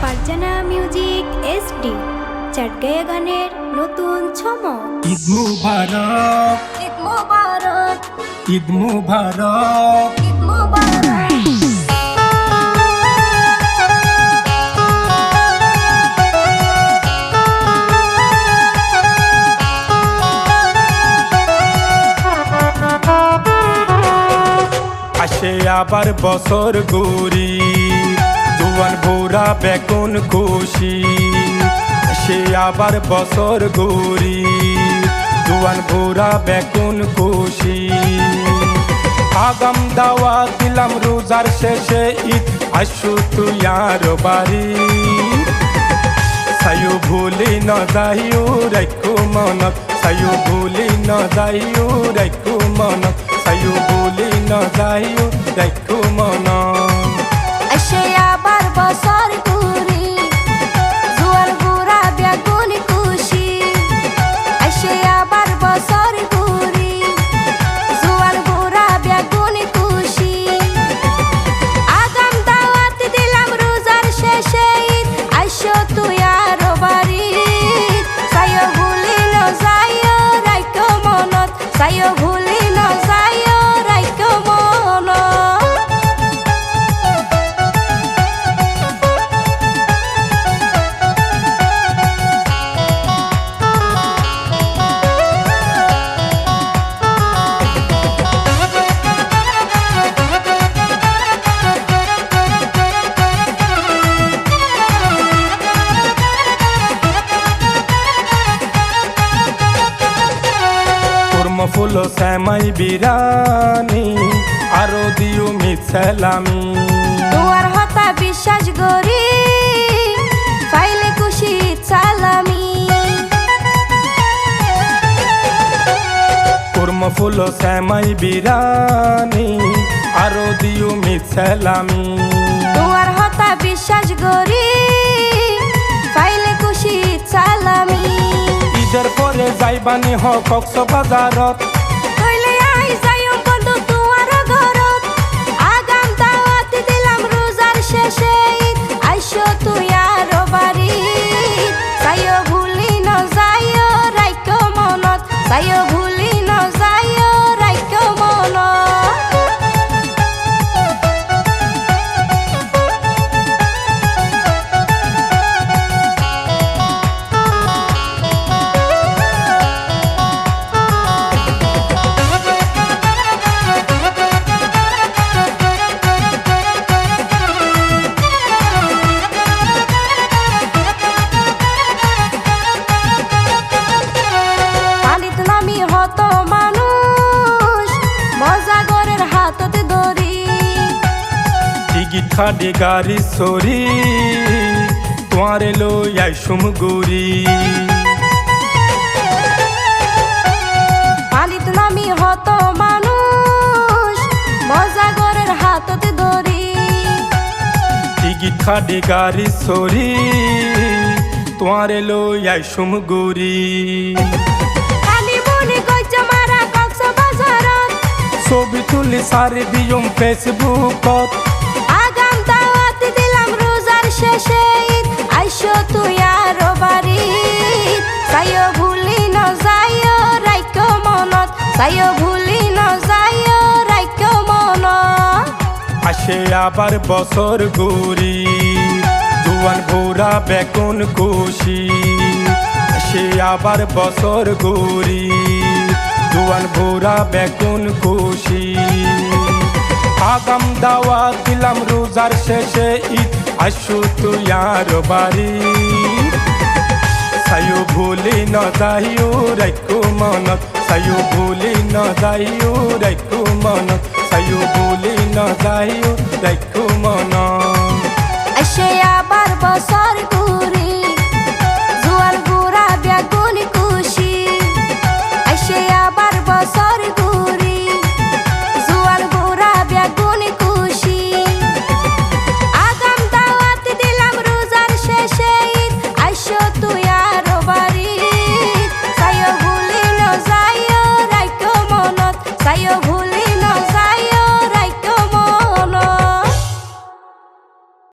Farzana music SD চাটগায়া গানের নতুন ছমক ঈদ মুবারক। ঈদ মোবারক। ঈদ মুবারক। ঈদ মোবারক। আসে আবার বছর গুরি জুয়ান ভোরা বেগুন খুশি আসে আবার বছর গুরি জুয়ান ভোরা বেগুন খুশি। আগাম দাওয়া দিলাম রোজার শেষে ঈদ, আসু তুই আর বাড়ি। সায়ু ভুলি ন যাইও রাখু মনত সায়ু ভুলি ন যাইও রাখু মনত সায়ু ভুলি ন যাইও রাখু মনত ফুল শ্যামাই বিরানি আরও দিও মিছালামি তোমার হতা বিশ্বাস করি ফাইলে খুশি চালামি কুর্ম ফুল শ্যামাই বিরানি আরও দিও মিছালামি তোমার হতা বিশ্বাস করি ঈদের পরে যাইবানি হ কক্স খাডে গাড়ি সরি তোমারে লো আইসুম গুরি পানিত নামি হত মানুষ মজা গরের হাততে ধরি। টিকিট খাডে গাড়ি সরি তোমারে লো আইসুম গুরি ছবি তুলি সারি দিয়ম ফেসবুকত সাইও ভুলি ন যাইও রাইকো মনত আসে আবার বছর গুরি জুয়ান ভোরা বেগুন খুশি আসে আবার বছর গুরি জুয়ান ভোরা বেগুন খুশি আগাম দাওয়া দিলাম রোজার শেষে ঈদ, আসু তুই আর বাড়ি। সায়ু ভুলি ন যাইও রাখু মনত সায়ু ভুলি ন যাইও রাখু মনত সায়ু ভুলি ন যাইও রাখু মনত আসে আবার বছর